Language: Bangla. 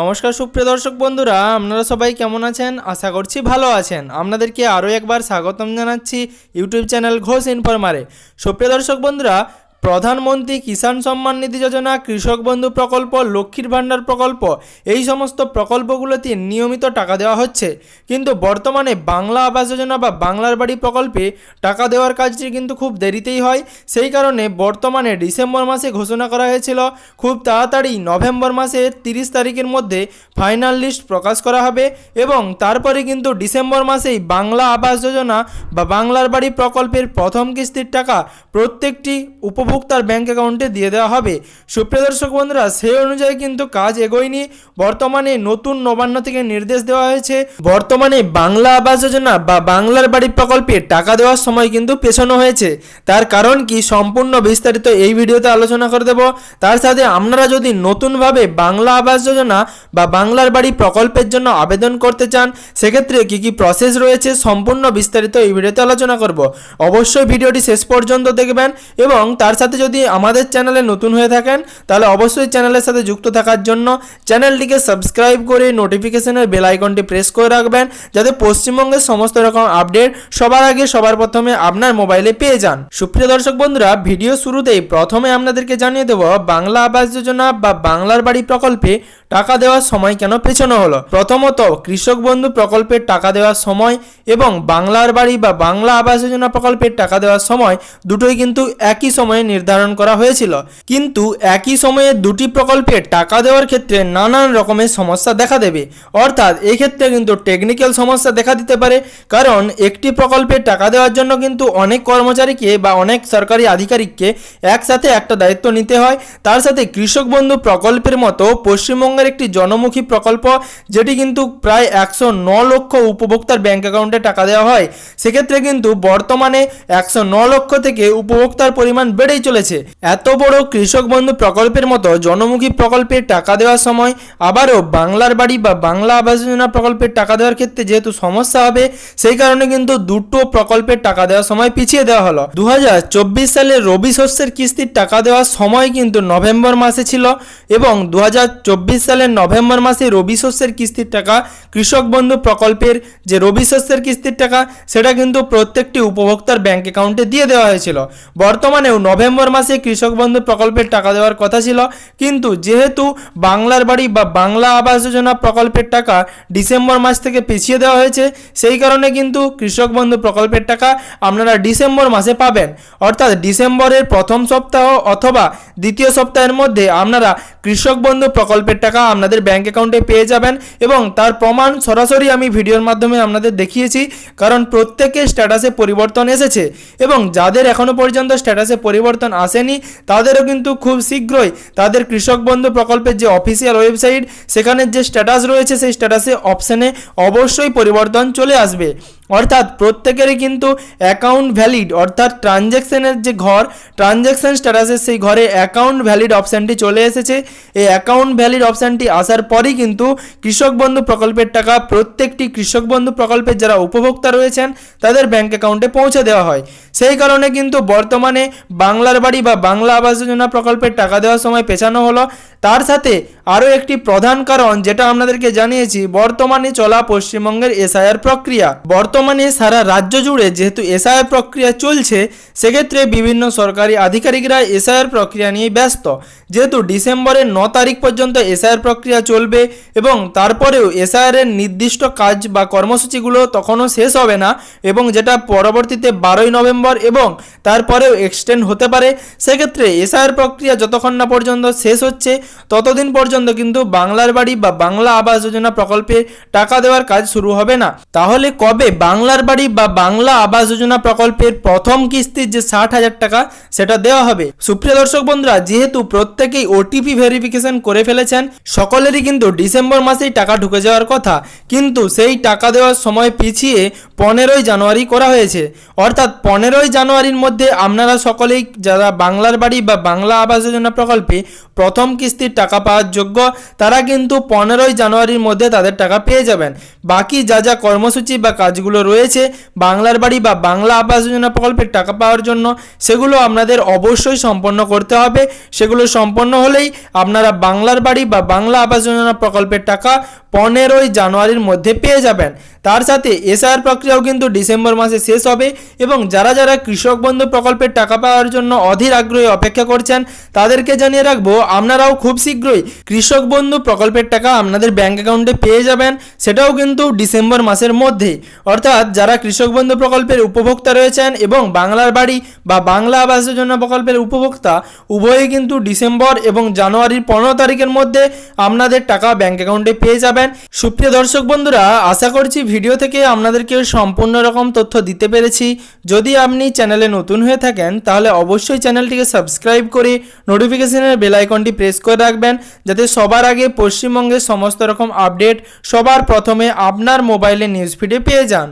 নমস্কার সুপ্রিয় দর্শক বন্ধুরা, আপনারা সবাই কেমন আছেন? আশা করছি ভালো আছেন। আপনাদেরকে আরও একবার স্বাগতম জানাচ্ছি ইউটিউব চ্যানেল ঘোষ ইনফরমারে। সুপ্রিয় দর্শক বন্ধুরা প্রধানমন্ত্রী কিষাণ সম্মান নিধি যোজনা, কৃষক বন্ধু প্রকল্প, লক্ষ্মীর ভাণ্ডার প্রকল্প, এই সমস্ত প্রকল্পগুলোতে নিয়মিত টাকা দেওয়া হচ্ছে। কিন্তু বর্তমানে বাংলা আবাস যোজনা বা বাংলার বাড়ি প্রকল্পে টাকা দেওয়ার কাজটি কিন্তু খুব দেরিতেই হয়। সেই কারণে বর্তমানে ডিসেম্বর মাসে ঘোষণা করা হয়েছিল, খুব তাড়াতাড়ি নভেম্বর মাসের তিরিশ তারিখের মধ্যে ফাইনাল লিস্ট প্রকাশ করা হবে এবং তারপরে কিন্তু ডিসেম্বর মাসেই বাংলা আবাস যোজনা বা বাংলার বাড়ি প্রকল্পের প্রথম কিস্তির টাকা প্রত্যেকটি উপভোক্তার ব্যাংক অ্যাকাউন্টে দিয়ে দেওয়া হবে। সুপ্রিয় দর্শক বন্ধুরা, সেই অনুযায়ী কিন্তু কাজ এগোয়নি। বর্তমানে নতুন নবান্ন থেকে নির্দেশ দেওয়া হয়েছে। বর্তমানে বাংলা আবাস যোজনা বা বাংলার বাড়ি প্রকল্পে টাকা দেওয়ার সময় কিন্তু পেছানো হয়েছে। তার কারণ কি সম্পূর্ণ বিস্তারিত এই ভিডিওতে আলোচনা করে দেব। তার সাথে আপনারা যদি নতুনভাবে বাংলা আবাস যোজনা বা বাংলার বাড়ি প্রকল্পের জন্য আবেদন করতে চান, সেক্ষেত্রে কি কি প্রসেস রয়েছে সম্পূর্ণ বিস্তারিত এই ভিডিওতে আলোচনা করব। অবশ্যই ভিডিওটি শেষ পর্যন্ত দেখবেন এবং তার সাথে যদি আমাদের চ্যানেলে নতুন হয়ে থাকেন, তাহলে অবশ্যই চ্যানেলের সাথে যুক্ত থাকার জন্য চ্যানেলটিকে সাবস্ক্রাইব করে নোটিফিকেশনের বেল আইকনটি প্রেস করে রাখবেন, যাতে পশ্চিমবঙ্গের সমস্ত রকম আপডেট সবার আগে, সবার প্রথমে আপনার মোবাইলে পেয়ে যান। সুপ্রিয় দর্শক বন্ধুরা ভিডিও শুরুতেই প্রথমে আপনাদেরকে জানিয়ে দেব বাংলা আবাস যোজনা বা বাংলার বাড়ি প্রকল্পে টাকা দেওয়ার সময় কেন পেছানো হলো? প্রথমত, কৃষক বন্ধু প্রকল্পের টাকা দেওয়ার সময় এবং বাংলার বাড়ি বা বাংলা আবাস যোজনা প্রকল্পের টাকা দেওয়ার সময় দুটোই কিন্তু একই সময়ে নির্ধারণ করা হয়েছিল। কিন্তু একই সময়ে দুটি প্রকল্পে টাকা দেওয়ার ক্ষেত্রে নানান রকমের সমস্যা দেখা দেবে। অর্থাৎ এই ক্ষেত্রে কিন্তু টেকনিক্যাল সমস্যা দেখা দিতে পারে, কারণ একটি প্রকল্পে টাকা দেওয়ার জন্য কিন্তু অনেক কর্মচারীকে বা অনেক সরকারি আধিকারিককে একসাথে একটা দায়িত্ব নিতে হয়। তার সাথে কৃষক বন্ধু প্রকল্পের মতো পশ্চিমবঙ্গের একটি জনমুখী প্রকল্প, যেটি কিন্তু প্রায় একশো ন লক্ষ উপভোক্তার ব্যাঙ্ক অ্যাকাউন্টে টাকা দেওয়া হয়। সেক্ষেত্রে কিন্তু বর্তমানে একশো ন লক্ষ থেকে উপভোক্তার পরিমাণ বেড়েই চলেছে। এত বড় কৃষক বন্ধু প্রকল্পের মতো জনমুখী প্রকল্পে টাকা দেওয়ার সময় আবারও বাংলার বাড়ি বা বাংলা আবাস যোজনা প্রকল্পের টাকা দেওয়ার ক্ষেত্রে যেহেতু সমস্যা হবে, সেই কারণে কিন্তু দুটো প্রকল্পের টাকা দেওয়ার সময় পিছিয়ে দেওয়া হলো। দু হাজার চব্বিশ সালে রবি শস্যের কিস্তির টাকা দেওয়ার সময় কিন্তু নভেম্বর মাসে ছিল এবং দু হাজার চব্বিশ সালের নভেম্বর মাসে রবি শস্যের কিস্তির টাকা কৃষক বন্ধু প্রকল্পের যে রবি শস্যের কিস্তির টাকা, সেটা কিন্তু প্রত্যেকটি উপভোক্তার ব্যাংক অ্যাকাউন্টে দিয়ে দেওয়া হয়েছিল। বর্তমানেও নভেম্বর মাসে কৃষক বন্ধু প্রকল্পের টাকা দেওয়ার কথা ছিল, কিন্তু যেহেতু বাংলার বাড়ি বা বাংলা আবাস যোজনা প্রকল্পের টাকা ডিসেম্বর মাস থেকে পিছিয়ে দেওয়া হয়েছে, সেই কারণে কিন্তু কৃষক বন্ধু প্রকল্পের টাকা আপনারা ডিসেম্বর মাসে পাবেন। অর্থাৎ ডিসেম্বরের প্রথম সপ্তাহ অথবা দ্বিতীয় সপ্তাহের মধ্যে আপনারা কৃষক বন্ধু প্রকল্পের টাকা আপনাদের ব্যাংক অ্যাকাউন্টে পেয়ে যাবেন এবং তার প্রমাণ সরাসরি আমি ভিডিওর মাধ্যমে আপনাদের দেখিয়েছি, কারণ প্রত্যেকের স্ট্যাটাসে পরিবর্তন এসেছে এবং যাদের এখনও পর্যন্ত স্ট্যাটাসে পরিবর্তন আসেনি, তাদেরও কিন্তু খুব শীঘ্রই তাদের কৃষক বন্ধু প্রকল্পের যে অফিসিয়াল ওয়েবসাইট সেখানে যে স্ট্যাটাস রয়েছে, সেই স্ট্যাটাসে অপশানে অবশ্যই পরিবর্তন চলে আসবে। অর্থাৎ প্রত্যেকেরই কিন্তু অ্যাকাউন্ট ভ্যালিড অর্থাৎ ট্রানজ্যাকশনের যে ঘর ট্রানজ্যাকশন স্ট্যাটাসের সেই ঘরে অ্যাকাউন্ট ভ্যালিড অপশানটি চলে এসেছে। এই অ্যাকাউন্ট ভ্যালিড অপশানটি আসার পরই কিন্তু কৃষক বন্ধু প্রকল্পের টাকা, প্রত্যেকটি কৃষক বন্ধু প্রকল্পের যারা উপভোক্তা রয়েছেন, তাদের ব্যাঙ্ক অ্যাকাউন্টে পৌঁছে দেওয়া হয়। সেই কারণে কিন্তু বর্তমানে বাংলার বাড়ি বা বাংলা আবাস যোজনা প্রকল্পের টাকা দেওয়ার সময় পেছানো হলো। তার সাথে আরও একটি প্রধান কারণ যেটা আপনাদেরকে জানিয়েছি, বর্তমানে চলা পশ্চিমবঙ্গের এসআইআর প্রক্রিয়া। বর্তমানে সারা রাজ্য জুড়ে যেহেতু এসআইআর প্রক্রিয়া চলছে, সেক্ষেত্রে বিভিন্ন সরকারি আধিকারিকরা এসআইআর প্রক্রিয়া নিয়ে ব্যস্ত। যেহেতু ডিসেম্বরের ন তারিখ পর্যন্ত এসআইআর প্রক্রিয়া চলবে এবং তারপরেও এসআইআর এর নির্দিষ্ট কাজ বা কর্মসূচিগুলো তখনও শেষ হবে না এবং যেটা পরবর্তীতে বারোই নভেম্বর এবং তারপরেও এক্সটেন্ড হতে পারে, সেক্ষেত্রে এসআইআর প্রক্রিয়া যতক্ষণ না পর্যন্ত শেষ হচ্ছে, ততদিন পর্যন্ত কিন্তু বাংলার বাড়ি বা বাংলা আবাস যোজনা প্রকল্পে টাকা দেওয়ার কাজ শুরু হবে না। তাহলে কবে বাংলার বাড়ি বা বাংলা আবাস যোজনা প্রকল্পের প্রথম কিস্তির যে ষাট হাজার টাকা, সেটা দেওয়া হবে? সুপ্রিয় দর্শক বন্ধুরা, যেহেতু প্রত্যেকেই ওটিপি ভেরিফিকেশন করে ফেলেছেন, সকলেরই কিন্তু ডিসেম্বর মাসেই টাকা ঢুকে যাওয়ার কথা। কিন্তু সেই টাকা দেওয়ার সময় পিছিয়ে পনেরোই জানুয়ারি করা হয়েছে। অর্থাৎ পনেরোই জানুয়ারির মধ্যে আপনারা সকলেই যারা বাংলার বাড়ি বা বাংলা আবাস যোজনা প্রকল্পে প্রথম কিস্তির টাকা পাওয়ার যোগ্য, তারা কিন্তু পনেরোই জানুয়ারির মধ্যে তাদের টাকা পেয়ে যাবেন। বাকি যা যা কর্মসূচি বা কাজগুলো রয়েছে বাংলার বাড়ি বা বাংলা আবাস যোজনা প্রকল্পের টাকা পাওয়ার জন্য, সেগুলো আপনাদের অবশ্যই সম্পন্ন করতে হবে। সেগুলো সম্পন্ন হলেই আপনারা বাংলার বাড়ি বা বাংলা আবাস যোজনা প্রকল্পের টাকা পনেরোই জানুয়ারির মধ্যে পেয়ে যাবেন। তার সাথে এসআর প্রক্রিয়াও কিন্তু ডিসেম্বর মাসে শেষ হবে এবং যারা যারা কৃষক বন্ধু প্রকল্পের টাকা পাওয়ার জন্য অধীর আগ্রহে অপেক্ষা করছেন, তাদেরকে জানিয়ে রাখব, আপনারাও খুব শীঘ্রই কৃষক বন্ধু প্রকল্পের টাকা আপনাদের ব্যাংক অ্যাকাউন্টে পেয়ে যাবেন, সেটাও কিন্তু ডিসেম্বর মাসের মধ্যে অর্থাৎ যারা কৃষক বন্ধু প্রকল্পের উপভোক্তা রয়েছেন এবং বাংলার বাড়ি বা বাংলা আবাস যোজনা প্রকল্পের উপভোক্তা, উভয়ই কিন্তু ডিসেম্বর এবং জানুয়ারির পনেরো তারিখের মধ্যে আপনাদের টাকা ব্যাংক অ্যাকাউন্টে পেয়ে যাবেন। সুপ্রিয় দর্শক বন্ধুরা, আশা করছি ভিডিও থেকে আপনাদেরকে সম্পূর্ণ রকম তথ্য দিতে পেরেছি। যদি আপনি চ্যানেলে নতুন হয়ে থাকেন, তাহলে অবশ্যই চ্যানেলটিকে সাবস্ক্রাইব করে নোটিফিকেশনের বেল প্রেস করে রাখবেন, যাতে সবার আগে পশ্চিমবঙ্গের সমস্ত রকম আপডেট সবার প্রথমে আপনার মোবাইলে নিউজ ফিডে পেয়ে যান।